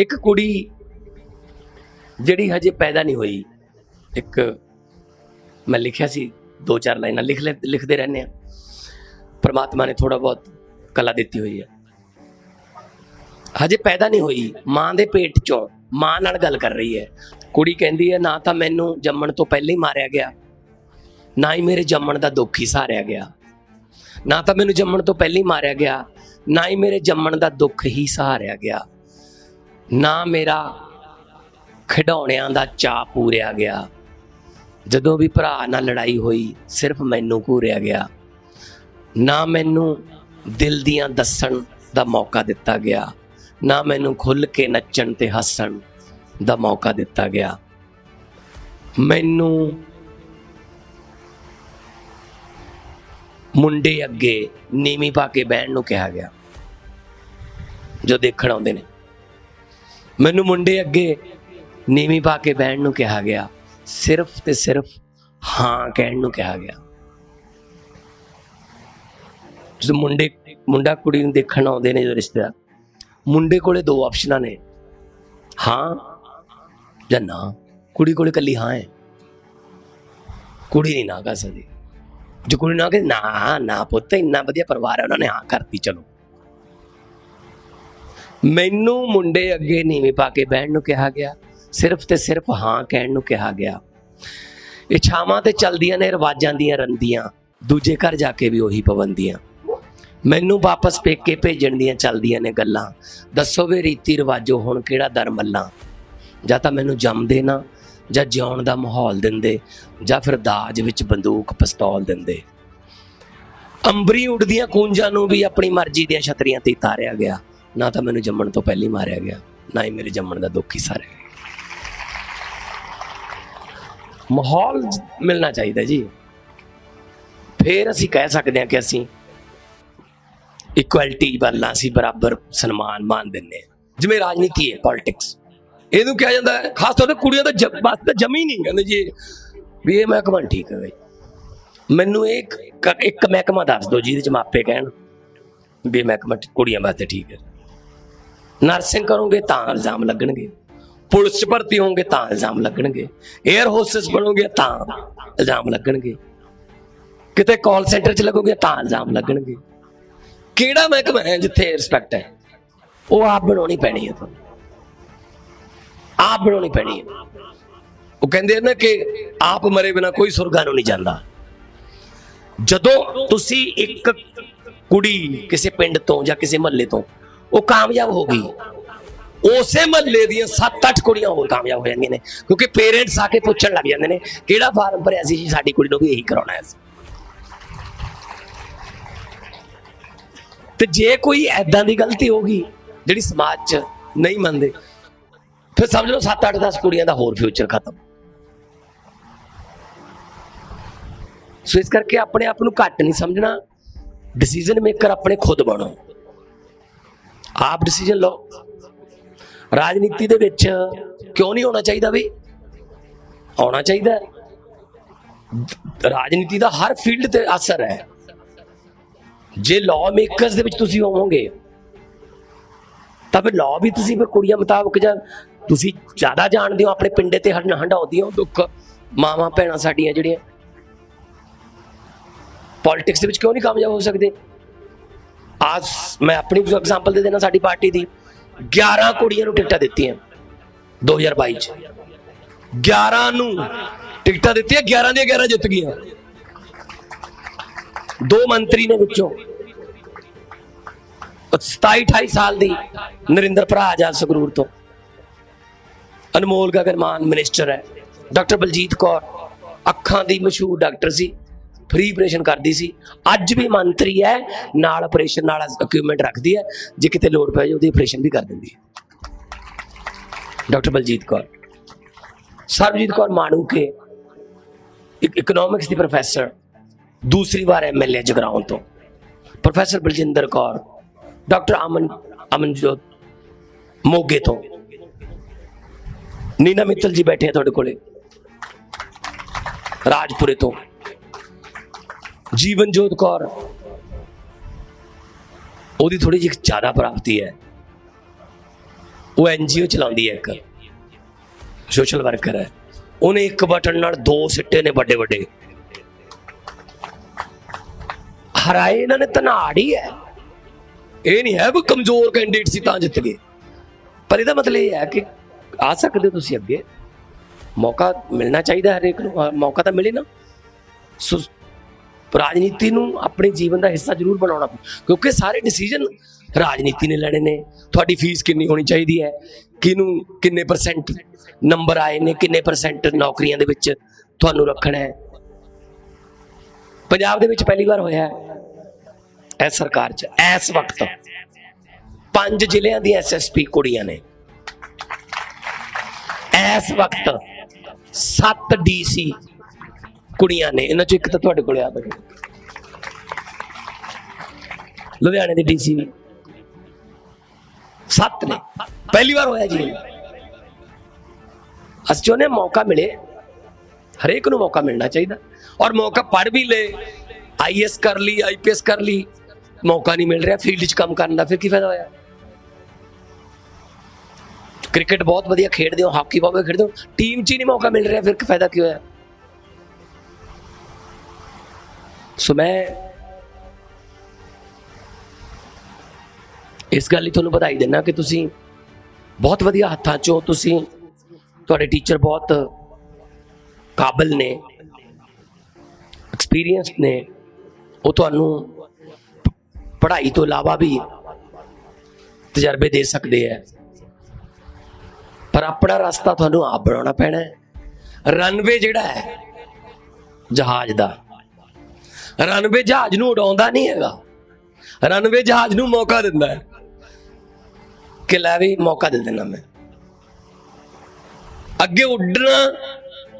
ਇੱਕ ਕੁੜੀ ਜਿਹੜੀ ਹਜੇ ਪੈਦਾ ਨਹੀਂ ਹੋਈ। ਇੱਕ ਮੈਂ ਲਿਖਿਆ ਸੀ, ਦੋ ਚਾਰ ਲਾਈਨਾਂ ਲਿਖ ਲੈ, ਲਿਖਦੇ ਰਹਿੰਦੇ ਆ। ਪਰਮਾਤਮਾ ਨੇ ਥੋੜਾ ਬਹੁਤ ਕਲਾ ਦਿੱਤੀ ਹੋਈ ਹੈ ਹਜੇ ਪੈਦਾ ਨਹੀਂ ਹੋਈ, ਮਾਂ ਦੇ ਪੇਟ ਚੋਂ ਮਾਂ ਨਾਲ ਗੱਲ ਕਰ ਰਹੀ ਹੈ। ਕੁੜੀ ਕਹਿੰਦੀ ਹੈ, ਨਾ ਤਾਂ ਮੈਨੂੰ ਜੰਮਣ ਤੋਂ ਪਹਿਲਾਂ ਹੀ ਮਾਰਿਆ ਗਿਆ। ਨਾ ਹੀ ਮੇਰੇ ਜੰਮਣ ਦਾ ਦੁੱਖ ਹੀ ਸਹਾਰਿਆ ਗਿਆ। ਨਾ ਤਾਂ ਮੈਨੂੰ ਜੰਮਣ ਤੋਂ ਪਹਿਲਾਂ ਹੀ ਮਾਰਿਆ ਗਿਆ। ਨਾ ਹੀ ਮੇਰੇ ਜੰਮਣ ਦਾ ਦੁੱਖ ਹੀ ਸਹਾਰਿਆ ਗਿਆ। ਨਾ ਮੇਰਾ ਖਿਡੌਣਿਆਂ ਦਾ ਚਾਅ ਪੂਰਿਆ ਗਿਆ। ਜਦੋਂ ਵੀ ਭਰਾ ਨਾਲ ਲੜਾਈ ਹੋਈ, ਸਿਰਫ ਮੈਨੂੰ ਘੂਰਿਆ ਗਿਆ। ਨਾ ਮੈਨੂੰ ਦਿਲ ਦੀਆਂ ਦੱਸਣ ਦਾ ਮੌਕਾ ਦਿੱਤਾ ਗਿਆ। ਨਾ ਮੈਨੂੰ ਖੁੱਲ ਕੇ ਨੱਚਣ ਤੇ ਹੱਸਣ ਦਾ ਮੌਕਾ ਦਿੱਤਾ ਗਿਆ। ਮੈਨੂੰ ਮੁੰਡੇ ਅੱਗੇ ਨੀਵੀਂ ਪਾ ਕੇ ਬਹਿਣ ਨੂੰ ਕਿਹਾ ਗਿਆ, ਜੋ ਦੇਖਣ ਆਉਂਦੇ ਨੇ। ਮੈਨੂੰ ਮੁੰਡੇ ਅੱਗੇ ਨੀਵੀਂ ਪਾ ਕੇ ਬਹਿਣ ਨੂੰ ਕਿਹਾ ਗਿਆ। ਸਿਰਫ ਤੇ ਸਿਰਫ ਹਾਂ ਕਹਿਣ ਨੂੰ ਕਿਹਾ ਗਿਆ। ਜਦੋਂ ਮੁੰਡੇ, ਮੁੰਡਾ ਕੁੜੀ ਨੂੰ ਦੇਖਣ ਆਉਂਦੇ ਨੇ ਜੋ ਰਿਸ਼ਤੇਦਾਰ, ਮੁੰਡੇ ਕੋਲੇ ਦੋ ਆਪਸ਼ਨਾਂ ਨੇ, ਹਾਂ ਜਾਂ ਨਾ। ਕੁੜੀ ਕੋਲੇ ਕੱਲੀ ਹਾਂ ਹੈ। ਕੁੜੀ ਨਹੀਂ ਨਾ ਕਰ ਸਕਦੀ। ਜੋ ਕੁੜੀ ਨਾ ਕਿ ਨਾ ਨਾ ਪੁੱਤ, ਇੰਨਾ ਵਧੀਆ ਪਰਿਵਾਰ ਹੈ, ਉਹਨਾਂ ਨੇ ਹਾਂ ਕਰਤੀ, ਚਲੋ। ਮੈਨੂੰ ਮੁੰਡੇ ਅੱਗੇ ਨੀਵੇਂ ਪਾ ਕੇ ਬਹਿਣ ਨੂੰ ਕਿਹਾ ਗਿਆ। ਸਿਰਫ ਤੇ ਸਿਰਫ ਹਾਂ ਕਹਿਣ ਨੂੰ ਕਿਹਾ ਗਿਆ। ਇਛਾਵਾਂ ਤੇ ਚਲਦੀਆਂ ਨੇ, ਰਿਵਾਜ਼ਾਂ ਦੀਆਂ ਰੰਦੀਆਂ। ਦੂਜੇ ਘਰ ਜਾ ਕੇ ਵੀ ਉਹੀ ਪਾਬੰਦੀਆਂ। ਮੈਨੂੰ ਵਾਪਸ ਪੇਕੇ ਭੇਜਣ ਦੀਆਂ ਚੱਲਦੀਆਂ ਨੇ ਗੱਲਾਂ। ਦੱਸੋ ਵੇ ਰੀਤੀ ਰਿਵਾਜੋ ਹੁਣ ਕਿਹੜਾ ਦਰ ਮੱਲਾਂ ਜਾਂ ਤਾਂ ਮੈਨੂੰ ਜੰਮਦੇ ਨਾ, ਜਾਂ ਜਿਉਣ ਦਾ ਮਾਹੌਲ ਦਿੰਦੇ, ਜਾਂ ਫਿਰ ਦਾਜ ਵਿੱਚ ਬੰਦੂਕ, ਪਿਸਤੌਲ ਦਿੰਦੇ। ਅੰਬਰੀ ਉੱਡਦੀਆਂ ਕੂੰਜਾਂ ਨੂੰ ਵੀ ਆਪਣੀ ਮਰਜ਼ੀ ਦੀਆਂ ਛਤਰੀਆਂ ਤੇ ਤਾਰਿਆ ਗਿਆ। ਨਾ ਤਾਂ ਮੈਨੂੰ ਜੰਮਣ ਤੋਂ ਪਹਿਲਾਂ ਹੀ ਮਾਰਿਆ ਗਿਆ, ਨਾ ਹੀ ਮੇਰੇ ਜੰਮਣ ਦਾ ਦੁੱਖ ਹੀ ਸਾਰਿਆ ਗਿਆ। ਮਾਹੌਲ ਮਿਲਣਾ ਚਾਹੀਦਾ ਜੀ। ਫਿਰ ਅਸੀਂ ਕਹਿ ਸਕਦੇ ਹਾਂ ਕਿ ਅਸੀਂ ਇਕੁਐਲਿਟੀ ਵੱਲ ਅਸੀਂ ਬਰਾਬਰ ਸਨਮਾਨ ਮਾਨ ਦਿੰਦੇ ਹਾਂ। ਜਿਵੇਂ ਰਾਜਨੀਤੀ ਹੈ ਪੋਲਿਟਿਕਸ ਇਹਨੂੰ ਕਿਹਾ ਜਾਂਦਾ ਹੈ, ਖਾਸ ਤੌਰ ਤੇ ਕੁੜੀਆਂ ਦਾ ਜਬ ਬਸ ਤਾਂ ਜਮੀ ਨਹੀਂ, ਕਹਿੰਦੇ ਜੀ, ਵੀ ਇਹ ਮਹਿਕਮਾ ਠੀਕ ਹੈ ਬਈ ਮੈਨੂੰ ਇੱਕ ਇੱਕ ਮਹਿਕਮਾ ਦੱਸ ਦਿਓ ਜਿਹਦੇ ਚ ਮਾਪੇ ਕਹਿਣ ਵੀ ਇਹ ਮਹਿਕਮਾ ਕੁੜੀਆਂ ਵਾਸਤੇ ਠੀਕ ਹੈ। ਨਰਸਿੰਗ ਕਰੋਗੇ ਤਾਂ ਇਲਜ਼ਾਮ ਲੱਗਣਗੇ। ਪੁਲਿਸ 'ਚ ਭਰਤੀ ਹੋਵੋਗੇ ਤਾਂ ਇਲਜ਼ਾਮ ਲੱਗਣਗੇ। 에ਅਰ ਹੋਸਟਸ ਬਣੋਗੇ ਤਾਂ ਇਲਜ਼ਾਮ ਲੱਗਣਗੇ। ਕਿਤੇ ਕਾਲ ਸੈਂਟਰ 'ਚ ਲੱਗੋਗੇ ਤਾਂ ਇਲਜ਼ਾਮ ਲੱਗਣਗੇ। ਕਿਹੜਾ ਮਹਿਕਮਾ ਹੈ ਜਿੱਥੇ ਰਿਸਪੈਕਟ ਹੈ? ਉਹ ਆਪ ਬਣਾਉਣੀ ਪੈਣੀ ਹੈ ਤੁਹਾਨੂੰ। ਆਪ ਬਣਾਉਣੀ ਪੈਣੀ ਹੈ। ਉਹ ਕਹਿੰਦੇ ਆ ਨਾ ਕਿ ਆਪ ਮਰੇ ਬਿਨਾ ਕੋਈ ਸੁਰਗਾਂ ਨੂੰ ਨਹੀਂ ਜਾਂਦਾ। ਜਦੋਂ ਤੁਸੀਂ ਇੱਕ ਕੁੜੀ ਕਿਸੇ ਪਿੰਡ ਤੋਂ ਜਾਂ ਕਿਸੇ ਮਹੱਲੇ ਤੋਂ ਉਹ ਕਾਮਯਾਬ ਹੋ ਗਈ। ਉਸੇ ਮਹੱਲੇ ਦੀਆਂ 7-8 ਕੁੜੀਆਂ ਹੋਰ ਕਾਮਯਾਬ ਹੋ ਜਾਂਦੀਆਂ ਨੇ। ਕਿਉਂਕਿ ਪੇਰੈਂਟਸ ਆ ਕੇ ਪੁੱਛਣ ਲੱਗ ਜਾਂਦੇ ਨੇ, ਕਿਹੜਾ ਫਾਰਮ ਭਰਿਆ ਸੀ ਜੀ ਸਾਡੀ ਕੁੜੀ ਨੂੰ ਵੀ ਇਹੀ ਕਰਾਉਣਾ ਹੈ। ਤੇ ਜੇ ਕੋਈ ਐਦਾਂ ਦੀ ਗਲਤੀ ਹੋ ਗਈ, ਜਿਹੜੀ ਸਮਾਜ 'ਚ ਨਹੀਂ ਮੰਨਦੇ, ਫਿਰ ਸਮਝ ਲਓ 7 8 10 ਕੁੜੀਆਂ ਦਾ ਹੋਰ ਫਿਊਚਰ ਖਤਮ। ਸੋ ਇਸ ਕਰਕੇ ਆਪਣੇ ਆਪ ਨੂੰ ਘੱਟ ਨਹੀਂ ਸਮਝਣਾ। ਡਿਸੀਜਨ ਮੇਕਰ ਆਪਣੇ ਖੁਦ ਬਣੋ। ਆਪ ਡਿਸੀਜਨ ਲਓ। ਰਾਜਨੀਤੀ ਦੇ ਵਿੱਚ ਕਿਉਂ ਨਹੀਂ ਹੋਣਾ ਚਾਹੀਦਾ ਵੀ ਆਉਣਾ ਚਾਹੀਦਾ ਰਾਜਨੀਤੀ ਦਾ ਹਰ ਫੀਲਡ ਤੇ ਅਸਰ ਹੈ। ਜੇ ਲਾਅ ਮੇਕਰਸ ਦੇ ਵਿੱਚ ਤੁਸੀਂ ਹੋਵੋਗੇ, ਤਾਂ ਫਿਰ ਲਾਅ ਵੀ ਤੁਸੀਂ ਫਿਰ ਕੁੜੀਆਂ ਮੁਤਾਬਕ ਜਾਂ ਤੁਸੀਂ ਜ਼ਿਆਦਾ ਜਾਣਦੇ ਹੋ, ਆਪਣੇ ਪਿੰਡੇ ਤੇ ਹੰਡ ਹੰਡਾਉਂਦੇ ਹੋ, ਦੁੱਖ, ਮਾਵਾਂ ਭੈਣਾਂ ਸਾਡੀਆਂ ਜਿਹੜੀਆਂ। ਪੋਲਿਟਿਕਸ ਦੇ ਵਿੱਚ ਕਿਉਂ ਨਹੀਂ ਕਾਮਯਾਬ ਹੋ ਸਕਦੇ? ਅੱਜ ਮੈਂ ਆਪਣੀ ਐਗਜ਼ਾਮਪਲ ਦੇ ਦੇਣਾ ਸਾਡੀ ਪਾਰਟੀ ਦੀ 11 ਕੁੜੀਆਂ ਨੂੰ ਟਿਕਟਾਂ ਦਿੱਤੀਆਂ 2022 ਚ 11 ਨੂੰ ਟਿਕਟਾਂ ਦਿੱਤੀਆਂ 11 ਦੀਆਂ 11 ਜਿੱਤ ਗਈਆਂ ਦੋ ਮੰਤਰੀ ਨੇ ਵਿੱਚੋਂ 27 28 ਸਾਲ ਦੀ ਨਰਿੰਦਰ ਭਰਾ ਆਜ਼ਾਦ ਸੰਗਰੂਰ ਤੋਂ ਅਨਮੋਲ ਗਗਨਮਾਨ ਮਿਨਿਸਟਰ ਹੈ ਡਾਕਟਰ ਬਲਜੀਤ ਕੌਰ ਅੱਖਾਂ ਦੀ ਮਸ਼ਹੂਰ ਡਾਕਟਰ ਸੀ ਫ੍ਰੀ ਆਪਰੇਸ਼ਨ ਕਰਦੀ ਸੀ। ਅੱਜ ਵੀ ਮੰਤਰੀ ਹੈ, ਨਾਲ ਆਪਰੇਸ਼ਨ ਨਾਲ ਇਕਵਿਪਮੈਂਟ ਰੱਖਦੀ ਹੈ। ਜੇ ਕਿਤੇ ਲੋੜ ਪੈ ਜਾਵੇ ਉਹਦੀ ਆਪਰੇਸ਼ਨ ਵੀ ਕਰ ਦਿੰਦੀ ਹੈ। ਡਾਕਟਰ ਬਲਜੀਤ ਕੌਰ। ਸਰਬਜੀਤ ਕੌਰ ਮਾਣੂਕੇ, ਇੱਕ ਇਕਨੋਮਿਕਸ ਦੀ ਪ੍ਰੋਫੈਸਰ ਦੂਸਰੀ ਵਾਰ ਐਮਐਲਏ ਜਗਰਾਉਂ ਤੋਂ। ਪ੍ਰੋਫੈਸਰ ਬਲਜਿੰਦਰ ਕੌਰ, ਡਾਕਟਰ ਅਮਨ, ਅਮਨਜੋਤ ਮੋਗੇ ਤੋਂ। ਨੀਨਾ ਮਿੱਤਲ ਜੀ ਬੈਠੇ ਆ ਤੁਹਾਡੇ ਕੋਲੇ। ਰਾਜਪੁਰੇ ਤੋਂ। ਜੀਵਨਜੋਤ ਕੌਰ। ਉਹਦੀ ਥੋੜੀ ਜਿਹੀ ਜ਼ਿਆਦਾ ਪ੍ਰਾਪਤੀ ਹੈ। ਉਹ ਐਨਜੀਓ ਚਲਾਉਂਦੀ ਹੈ ਇੱਕ। ਸੋਸ਼ਲ ਵਰਕਰ ਹੈ। ਉਹਨੇ ਇੱਕ ਬਟਨ ਨਾਲ ਦੋ ਸਿੱਟੇ ਨੇ ਵੱਡੇ ਵੱਡੇ। ਹਰਾਏ ਇਹਨਾਂ ਨੇ ਧਨਾੜ ਹੀ ਹੈ। ਇਹ ਨਹੀਂ ਹੈ ਵੀ ਕਮਜ਼ੋਰ ਕੈਂਡੀਡੇਟ ਸੀ ਤਾਂ ਜਿੱਤ ਗਏ। ਪਰ ਇਹਦਾ ਮਤਲਬ ਇਹ ਹੈ ਕਿ ਆ ਸਕਦੇ ਹੋ ਤੁਸੀਂ ਅੱਗੇ। ਮੌਕਾ ਮਿਲਣਾ ਚਾਹੀਦਾ ਹਰੇਕ ਨੂੰ। ਮੌਕਾ ਤਾਂ ਮਿਲੇ ਨਾ। ਸੋ ਰਾਜਨੀਤੀ ਨੂੰ ਆਪਣੇ ਜੀਵਨ ਦਾ ਹਿੱਸਾ ਜ਼ਰੂਰ ਬਣਾਉਣਾ ਕਿਉਂਕਿ ਸਾਰੇ ਡਿਸੀਜਨ ਰਾਜਨੀਤੀ ਨੇ ਲੈਣੇ ਨੇ। ਤੁਹਾਡੀ ਫੀਸ ਕਿੰਨੀ ਹੋਣੀ ਚਾਹੀਦੀ ਹੈ? ਕਿਹਨੂੰ, ਕਿੰਨੇ ਪਰਸੈਂਟ ਨੰਬਰ ਆਏ ਨੇ? ਕਿੰਨੇ ਪਰਸੈਂਟ ਨੌਕਰੀਆਂ ਦੇ ਵਿੱਚ ਤੁਹਾਨੂੰ ਰੱਖਣਾ ਹੈ? ਪੰਜਾਬ ਦੇ ਵਿੱਚ ਪਹਿਲੀ ਵਾਰ ਹੋਇਆ ਹੈ ਇਸ ਸਰਕਾਰ 'ਚ, ਇਸ ਵਕਤ। ਪੰਜ ਜ਼ਿਲ੍ਹਿਆਂ ਦੀ ਐਸਐਸਪੀ ਕੁੜੀਆਂ ਨੇ। ਇਸ ਵਕਤ 7 ਡੀਸੀ ਕੁੜੀਆਂ ਨੇ, ਇਹਨਾਂ ਚੋਂ ਇੱਕ ਤਾਂ ਤੁਹਾਡੇ ਕੋਲੇ ਆ। ਬੈਠੀ ਲੁਧਿਆਣੇ ਦੀ ਡੀਸੀ ਵੀ। ਸੱਤ ਨੇ। ਪਹਿਲੀ ਵਾਰ ਹੋਇਆ ਜੀ ਅਸੀਂ ਚਾਹੁੰਦੇ ਹਾਂ ਮੌਕਾ ਮਿਲੇ। ਹਰੇਕ ਨੂੰ ਮੌਕਾ ਮਿਲਣਾ ਚਾਹੀਦਾ। ਔਰ ਮੌਕਾ ਪੜ ਵੀ ਲੇ। ਆਈਐਸ ਕਰ ਲਈ ਆਈਪੀਐਸ ਕਰ ਲਈ। ਮੌਕਾ ਨਹੀਂ ਮਿਲ ਰਿਹਾ, ਫੀਲਡ 'ਚ ਕੰਮ ਕਰਨ ਦਾ ਫਿਰ ਕੀ ਫਾਇਦਾ ਹੋਇਆ? ਕ੍ਰਿਕਟ ਬਹੁਤ ਵਧੀਆ ਖੇਡਦੇ ਹੋ, ਹਾਕੀ ਬਹੁਤ ਵਧੀਆ ਖੇਡਦੇ ਹੋ। ਟੀਮ 'ਚ ਹੀ ਨਹੀਂ ਮੌਕਾ ਮਿਲ ਰਿਹਾ, ਫਿਰ ਕੀ ਫਾਇਦਾ ਕੀ ਹੋਇਆ? ਸੋ ਮੈਂ ਇਸ ਗੱਲ ਲਈ ਤੁਹਾਨੂੰ ਵਧਾਈ ਦਿੰਦਾ ਕਿ ਤੁਸੀਂ ਬਹੁਤ ਵਧੀਆ ਹੱਥਾਂ 'ਚੋਂ ਤੁਸੀਂ ਤੁਹਾਡੇ ਟੀਚਰ ਬਹੁਤ ਕਾਬਲ ਨੇ ਐਕਸਪੀਰੀਅੰਸ ਨੇ। ਉਹ ਤੁਹਾਨੂੰ ਪੜ੍ਹਾਈ ਤੋਂ ਇਲਾਵਾ ਵੀ ਤਜਰਬੇ ਦੇ ਸਕਦੇ ਆ ਪਰ ਆਪਣਾ ਰਸਤਾ ਤੁਹਾਨੂੰ ਆਪ ਬਣਾਉਣਾ ਪੈਣਾ ਹੈ। ਰਨਵੇ ਜਿਹੜਾ ਹੈ ਜਹਾਜ਼ ਦਾ। ਰਨਵੇ ਜਹਾਜ਼ ਨੂੰ ਉਡਾਉਂਦਾ ਨਹੀਂ ਹੈਗਾ। ਰਨਵੇ ਜਹਾਜ਼ ਨੂੰ ਮੌਕਾ ਦਿੰਦਾ ਹੈ। ਕਿ ਲੈ ਵੀ ਮੌਕਾ ਦੇ ਦੇਣਾ ਮੈਂ। ਅੱਗੇ ਉੱਡਣਾ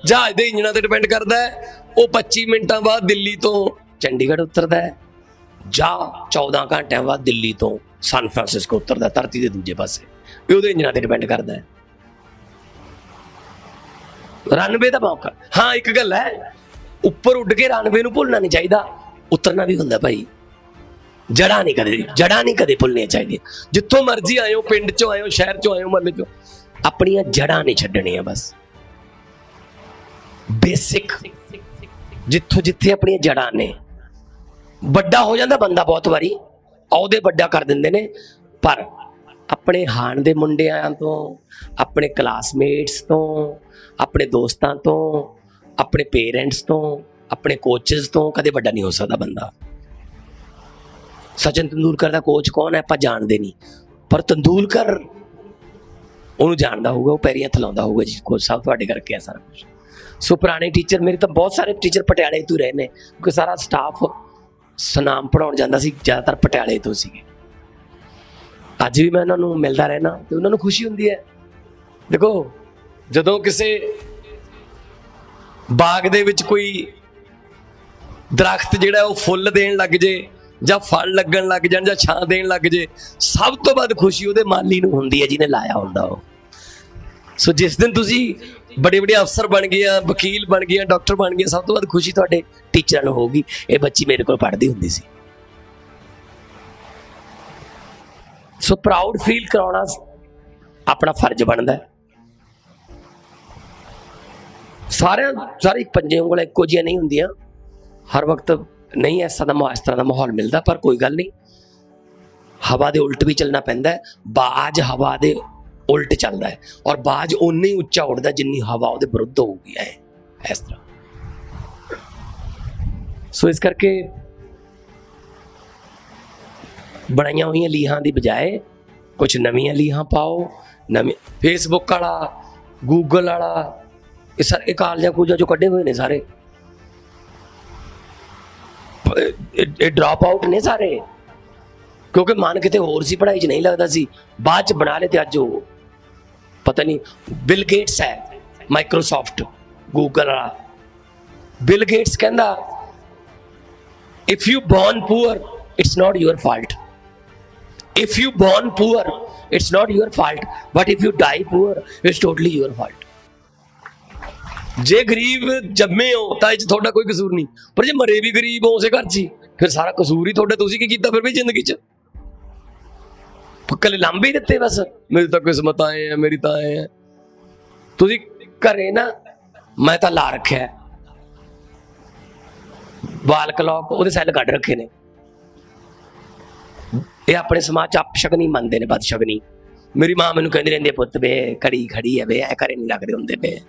ਜਹਾਜ਼ ਦੇ ਇੰਜਣਾਂ ਤੇ ਡਿਪੈਂਡ ਕਰਦਾ ਹੈ। ਉਹ 25 ਮਿੰਟਾਂ ਬਾਅਦ ਦਿੱਲੀ ਤੋਂ ਚੰਡੀਗੜ੍ਹ ਉਤਰਦਾ ਹੈ। ਜਾਂ 14 ਘੰਟਿਆਂ ਬਾਅਦ ਦਿੱਲੀ ਤੋਂ ਸਨ ਫਰਾਂਸਿਸਕੋ ਉਤਰਦਾ ਧਰਤੀ ਦੇ ਦੂਜੇ ਪਾਸੇ। ਇਹ ਉਹਦੇ ਇੰਜਣਾਂ ਤੇ ਡਿਪੈਂਡ ਕਰਦਾ ਹੈ। ਰਨਵੇ ਦਾ ਮੌਕਾ। ਹਾਂ, ਇੱਕ ਗੱਲ ਹੈ। ਉੱਪਰ ਉੱਡ ਕੇ ਰਨਵੇ ਨੂੰ ਭੁੱਲਣਾ ਨਹੀਂ ਚਾਹੀਦਾ। ਉਤਰਨਾ ਵੀ ਹੁੰਦਾ ਭਾਈ। ਜੜਾ ਨਹੀਂ ਕਦੇ ਜੜਾ ਨਹੀਂ ਕਦੇ ਭੁੱਲਣੀਆਂ ਚਾਹੀਦੀਆਂ। ਜਿੱਥੋਂ ਮਰਜ਼ੀ ਆਇਓ, ਪਿੰਡ ਚੋਂ ਆਇਓ, ਸ਼ਹਿਰ ਚੋਂ ਆਇਓ, ਮਹੱਲੇ ਚੋਂ। ਆਪਣੀਆਂ ਜੜਾਂ ਨਹੀਂ ਛੱਡਣੀਆਂ ਬਸ। ਬੇਸਿਕ ਜਿੱਥੋਂ ਜਿੱਥੇ ਆਪਣੀਆਂ ਜੜਾਂ ਨੇ। ਵੱਡਾ ਹੋ ਜਾਂਦਾ ਬੰਦਾ ਬਹੁਤ ਵਾਰੀ। ਅਹੁਦੇ ਵੱਡਾ ਕਰ ਦਿੰਦੇ ਨੇ। ਪਰ ਆਪਣੇ ਹਾਣ ਦੇ ਮੁੰਡਿਆਂ ਤੋਂ, ਆਪਣੇ ਕਲਾਸਮੇਟਸ ਤੋਂ, ਆਪਣੇ ਦੋਸਤਾਂ ਤੋਂ ਆਪਣੇ ਪੇਰੈਂਟਸ ਤੋਂ, ਆਪਣੇ ਕੋਚਸ ਤੋਂ ਕਦੇ ਵੱਡਾ ਨਹੀਂ ਹੋ ਸਕਦਾ ਬੰਦਾ। ਸਚਿਨ ਤੰਦੂਲਕਰ ਦਾ ਕੋਚ ਕੌਣ ਹੈ? ਆਪਾਂ ਜਾਣਦੇ ਨਹੀਂ। ਪਰ ਤੰਦੂਲਕਰ ਉਹਨੂੰ ਜਾਣਦਾ ਹੋਊਗਾ, ਉਹ ਪੈਰੀਂ ਹੱਥ ਹੋਊਗਾ ਜੀ। ਕੋਚ ਸਾਹਿਬ, ਤੁਹਾਡੇ ਕਰਕੇ ਹੈ ਸਾਰਾ ਕੁਝ ਸੋ ਪੁਰਾਣੇ ਟੀਚਰ ਮੇਰੇ ਤਾਂ ਬਹੁਤ ਸਾਰੇ ਟੀਚਰ ਪਟਿਆਲੇ ਤੋਂ ਰਹੇ ਨੇ, ਕਿਉਂਕਿ ਸਾਰਾ ਸਟਾਫ ਸੁਨਾਮ ਪੜਾਉਣ ਜਾਂਦਾ ਸੀ, ਜ਼ਿਆਦਾਤਰ ਪਟਿਆਲੇ ਤੋਂ ਸੀਗੇ। ਅੱਜ ਵੀ ਮੈਂ ਉਹਨਾਂ ਨੂੰ ਮਿਲਦਾ ਰਹਿਣਾ ਤੇ ਉਹਨਾਂ ਨੂੰ ਖੁਸ਼ੀ ਹੁੰਦੀ ਹੈ। ਦੇਖੋ, ਜਦੋਂ ਕਿਸੇ ਬਾਗ ਦੇ ਵਿੱਚ ਕੋਈ ਦਰਖਤ ਜਿਹੜਾ ਉਹ ਫੁੱਲ ਦੇਣ ਲੱਗ ਜੇ ਜਾਂ ਫਲ ਲੱਗਣ ਲੱਗ ਜਾਣ ਜਾਂ ਛਾਂ ਦੇਣ ਲੱਗ ਜੇ, ਸਭ ਤੋਂ ਵੱਧ ਖੁਸ਼ੀ ਉਹਦੇ ਮਾਲੀ ਨੂੰ ਹੁੰਦੀ ਹੈ ਜਿਹਨੇ ਲਾਇਆ ਹੁੰਦਾ ਉਹ। ਸੋ ਜਿਸ ਦਿਨ ਤੁਸੀਂ ਬੜੇ ਬੜੇ ਅਫਸਰ ਬਣ ਗਏ ਆ, ਵਕੀਲ ਬਣ ਗਏ ਆ, ਡਾਕਟਰ ਬਣ ਗਏ ਸਭ ਤੋਂ ਵੱਧ ਖੁਸ਼ੀ ਤੁਹਾਡੇ ਟੀਚਰਾਂ ਨੂੰ ਹੋਊਗੀ। ਇਹ ਬੱਚੀ ਮੇਰੇ ਕੋਲ ਪੜ੍ਹਦੀ ਹੁੰਦੀ ਸੀ। ਸੋ ਪ੍ਰਾਊਡ ਫੀਲ ਕਰਾਉਣਾ ਆਪਣਾ ਫਰਜ਼ ਬਣਦਾ ਹੈ। ਸਾਰਿਆਂ ਸਾਰੇ ਪੰਜੇ ਉਂਗਲਾਂ ਇੱਕੋ ਜਿਹੀਆਂ ਨਹੀਂ ਹੁੰਦੀਆਂ। ਹਰ ਵਕਤ ਨਹੀਂ ਐਸਾ ਦਾ ਮਾ- ਇਸ ਤਰ੍ਹਾਂ ਦਾ ਮਾਹੌਲ ਮਿਲਦਾ, ਪਰ ਕੋਈ ਗੱਲ ਨਹੀਂ। ਹਵਾ ਦੇ ਉਲਟ ਵੀ ਚੱਲਣਾ ਪੈਂਦਾ ਹੈ। ਬਾਜ ਹਵਾ ਦੇ ਉਲਟ ਚੱਲਦਾ ਹੈ ਔਰ ਬਾਜ ਉਨੀ ਹੀ ਉੱਚਾ ਉੱਡਦਾ ਜਿੰਨੀ ਹਵਾ ਉਹਦੇ ਵਿਰੁੱਧ ਹੋਊਗੀ। ਐ, ਇਸ ਤਰ੍ਹਾਂ। ਸੋ ਇਸ ਕਰਕੇ ਬਣਾਈਆਂ ਹੋਈਆਂ ਲੀਹਾਂ ਦੀ ਬਜਾਏ ਕੁਝ ਨਵੀਆਂ ਲੀਹਾਂ ਪਾਓ। ਨਵੇਂ ਫੇਸਬੁੱਕ ਵਾਲਾ ਗੂਗਲ ਵਾਲਾ ਇਹ ਸਾਰੇ ਕਾਲਜਾਂ ਕੂਜਾਂ 'ਚੋਂ ਕੱਢੇ ਹੋਏ ਨੇ ਸਾਰੇ। ਇਹ- ਇਹ ਡ੍ਰੌਪ ਆਊਟ ਨੇ ਸਾਰੇ। ਕਿਉਂਕਿ ਮਨ ਕਿਤੇ ਹੋਰ ਸੀ, ਪੜ੍ਹਾਈ 'ਚ ਨਹੀਂ ਲੱਗਦਾ ਸੀ। ਬਾਅਦ 'ਚ ਬਣਾ ਲਏ ਤੇ ਅੱਜ ਉਹ। ਪਤਾ ਨਹੀਂ ਬਿਲ ਗੇਟਸ ਹੈ ਮਾਈਕਰੋਸਾਫਟ ਗੂਗਲ ਵਾਲਾ। ਬਿਲ ਗੇਟਸ ਕਹਿੰਦਾ if you born poor it's not your fault if you born poor, it's not your fault. But if you die poor, it's totally your fault. ਜੇ ਗਰੀਬ ਜੰਮੇ ਹੋ ਤਾਂ ਇਹ 'ਚ ਤੁਹਾਡਾ ਕੋਈ ਕਸੂਰ ਨਹੀਂ। ਪਰ ਜੇ ਮਰੇ ਵੀ ਗਰੀਬ ਹੋ ਉਸੇ ਘਰ 'ਚ ਹੀ, ਫਿਰ ਸਾਰਾ ਕਸੂਰ ਹੀ ਤੁਹਾਡਾ। ਤੁਸੀਂ ਕੀ ਕੀਤਾ ਫਿਰ ਵੀ ਜ਼ਿੰਦਗੀ 'ਚ? ਕੱਲੇ ਲਾਂਬੇ ਹੀ ਦਿੱਤੇ ਬਸ। ਮੇਰੀ ਤਾਂ ਕਿਸਮਤ ਆਏ ਆ ਮੇਰੀ ਤਾਂ ਆਏ ਆ। ਤੁਸੀਂ ਘਰੇ ਨਾ ਮੈਂ ਤਾਂ ਲਾ ਰੱਖਿਆ ਵਾਲ ਕਲੌਕ ਉਹਦੇ ਸੈੱਲ ਕੱਢ ਰੱਖੇ ਨੇ। ਇਹ ਆਪਣੇ ਸਮਾਜ ਚ ਅਪਸ਼ਗਨੀ ਮੰਨਦੇ ਨੇ ਬਦਸ਼ਗਨੀ। ਮੇਰੀ ਮਾਂ ਮੈਨੂੰ ਕਹਿੰਦੀ ਰਹਿੰਦੀ ਪੁੱਤ ਵੇ ਕੜੀ ਖੜੀ ਹੈ ਵੇ ਐ ਘਰੇ ਨਹੀਂ ਲੱਗਦੇ ਹੁੰਦੇ ਵੇ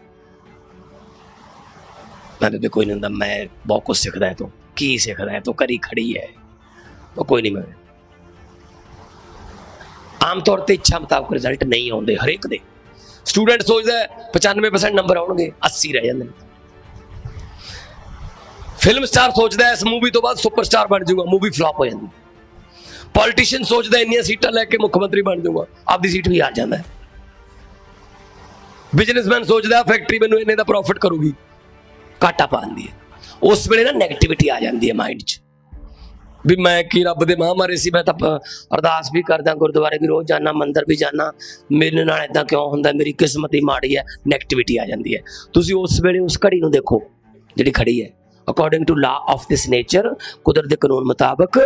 ਮੈਂ ਤੇ ਕੋਈ ਨਹੀਂ ਹੁੰਦਾ, ਮੈਂ ਬਹੁਤ ਕੁਝ ਸਿੱਖਦਾ ਹੈ ਤੂੰ। ਕੀ ਸਿੱਖਦਾ ਹੈ? ਤੂੰ ਕਰੀ ਖੜੀ ਹੈ। ਉਹ ਕੋਈ ਨਹੀਂ ਮੈਂ। ਆਮ ਤੌਰ ਤੇ ਇੱਛਾ ਮੁਤਾਬਕ ਰਿਜ਼ਲਟ ਨਹੀਂ ਆਉਂਦੇ ਹਰੇਕ ਦੇ। ਸਟੂਡੈਂਟ ਸੋਚਦਾ ਹੈ 95% ਨੰਬਰ ਆਉਣਗੇ 80 ਰਹਿ ਜਾਂਦੇ ਨੇ। ਫਿਲਮ ਸਟਾਰ ਸੋਚਦਾ ਇਸ ਮੂਵੀ ਤੋਂ ਬਾਅਦ ਸੁਪਰਸਟਾਰ ਬਣ ਜਾਊਗਾ ਮੂਵੀ ਫਲॉप ਹੋ ਜਾਂਦੀ। ਪੋਲੀਟੀਸ਼ੀਅਨ ਸੋਚਦਾ ਇੰਨੀਆਂ ਸੀਟਾਂ ਲੈ ਕੇ ਮੁੱਖ ਮੰਤਰੀ ਬਣ ਜਾਊਗਾ, ਆਪਦੀ ਸੀਟ ਵੀ ਆ ਜਾਂਦਾ ਬਿਜ਼ਨਸਮੈਨ ਸੋਚਦਾ ਫੈਕਟਰੀ ਮੈਨੂੰ ਇੰਨੇ ਦਾ ਪ੍ਰੋਫਿਟ ਕਰੂਗੀ। ਘਾਟਾ ਪਾਉਂਦੀ ਹੈ। ਉਸ ਵੇਲੇ ਨਾ 네ਗੇਟਿਵਿਟੀ ਆ ਜਾਂਦੀ ਹੈ ਮਾਈਂਡ 'ਚ। ਵੀ ਮੈਂ ਕੀ ਰੱਬ ਦੇ ਮਾਂ ਮਾਰੇ ਸੀ, ਮੈਂ ਤਾਂ ਅਰਦਾਸ ਵੀ ਕਰਦਾ, ਗੁਰਦੁਆਰੇ ਵੀ ਰੋਜ਼ ਜਾਣਾ ਮੰਦਰ ਵੀ ਜਾਣਾ ਮੇਰੇ ਨਾਲ ਇਦਾਂ ਕਿਉਂ ਹੁੰਦਾ, ਮੇਰੀ ਕਿਸਮਤ ਹੀ ਮਾੜੀ ਹੈ 네ਗੇਟਿਵਿਟੀ ਆ ਜਾਂਦੀ ਹੈ। ਤੁਸੀਂ ਉਸ ਵੇਲੇ ਉਸ ਘੜੀ ਨੂੰ ਦੇਖੋ, ਜਿਹੜੀ ਖੜੀ ਹੈ। According to law of this nature ਕੁਦਰਤ ਦੇ ਕਾਨੂੰਨ ਮੁਤਾਬਕ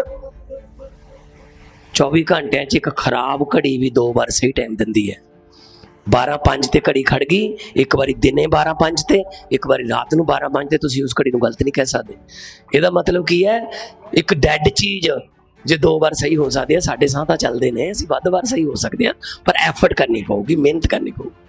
24 ਘੰਟਿਆਂ 'ਚ ਇੱਕ ਖਰਾਬ ਘੜੀ ਵੀ ਦੋ ਵਾਰ ਸਹੀ ਟਾਈਮ ਦਿੰਦੀ ਹੈ। 12:05 ਤੇ ਘੜੀ ਖੜ ਗਈ, ਇੱਕ ਵਾਰੀ ਦਿਨੇ 12:05 ਤੇ, ਇੱਕ ਵਾਰੀ ਰਾਤ ਨੂੰ 12:05 ਤੇ ਤੁਸੀਂ ਉਸ ਘੜੀ ਨੂੰ ਗਲਤ ਨਹੀਂ ਕਹਿ ਸਕਦੇ। ਇਹਦਾ ਮਤਲਬ ਕੀ ਹੈ? ਇੱਕ ਡੈੱਡ ਚੀਜ਼ ਜੇ ਦੋ ਵਾਰ ਸਹੀ ਹੋ ਸਕਦੀ ਹੈ, ਸਾਡੇ ਸਾਹ ਤਾਂ ਚੱਲਦੇ ਨੇ, ਅਸੀਂ ਵੱਧ ਵਾਰ ਸਹੀ ਹੋ ਸਕਦੇ ਹਾਂ, ਪਰ ਐਫਰਟ ਕਰਨੀ ਪਊਗੀ, ਮਿਹਨਤ ਕਰਨੀ ਪਊਗੀ